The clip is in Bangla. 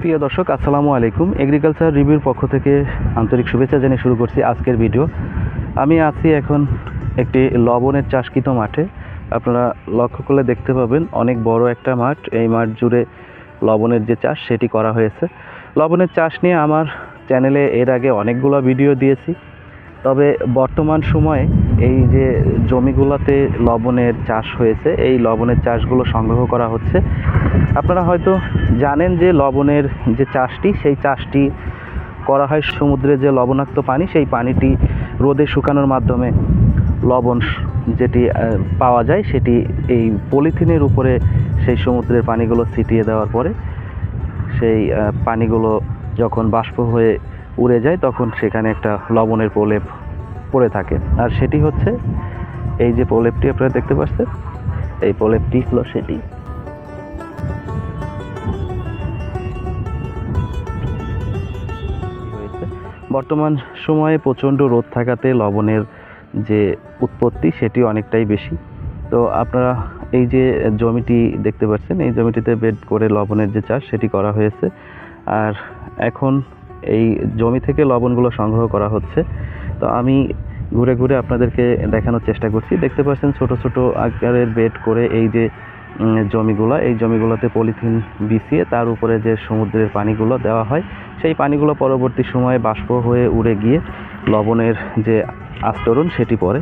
প্রিয় দর্শক, আসসালামু আলাইকুম। এগ্রিকালচার রিভিউর পক্ষ থেকে আন্তরিক শুভেচ্ছা জানিয়ে শুরু করছি আজকের ভিডিও। আমি আছি এখন একটি লবণের চাষকৃত মাঠে। আপনারা লক্ষ্য করলে দেখতে পাবেন, অনেক বড় একটা মাঠ। এই মাঠ জুড়ে লবণের যে চাষ, সেটি করা হয়েছে। লবণের চাষ নিয়ে আমার চ্যানেলে এর আগে অনেকগুলো ভিডিও দিয়েছি। তবে বর্তমান সময়ে এই যে জমিগুলোতে লবণের চাষ হয়েছে, এই লবণের চাষগুলো সংগ্রহ করা হচ্ছে। আপনারা হয়তো জানেন যে লবণের যে চাষটি, সেই চাষটি করা হয় সমুদ্রের যে লবণাক্ত পানি, সেই পানিটি রোদে শুকানোর মাধ্যমে লবণ যেটি পাওয়া যায়, সেটি এই পলিথিনের উপরে সেই সমুদ্রের পানিগুলো ছিটিয়ে দেওয়ার পরে সেই পানিগুলো যখন বাষ্প হয়ে উড়ে যায়, তখন সেখানে একটা লবণের প্রলেপ পড়ে থাকে। আর সেটি হচ্ছে, এই যে প্রলেপটি আপনারা দেখতে পাচ্ছেন, এই প্রলেপটি হলো সেটি। বর্তমান সময়ে প্রচণ্ড রোদ থাকাতে লবণের যে উৎপত্তি, সেটি অনেকটাই বেশি। তো আপনারা এই যে জমিটি দেখতে পাচ্ছেন, এই জমিটিতে বেড করে লবণের যে চাষ, সেটি করা হয়েছে। আর এখন এই জমি থেকে লবণগুলো সংগ্রহ করা হচ্ছে। তো আমি ঘুরে ঘুরে আপনাদেরকে দেখানোর চেষ্টা করছি। দেখতে পাচ্ছেন ছোট ছোট আকারের বেড করে এই যে জমিগুলো, এই জমিগুলোতে পলিথিন বিছিয়ে তার উপরে যে সমুদ্রের পানিগুলো দেওয়া হয়, সেই পানিগুলো পরবর্তী সময়ে বাষ্প হয়ে উড়ে গিয়ে লবণের যে আস্তরণ সেটি পড়ে।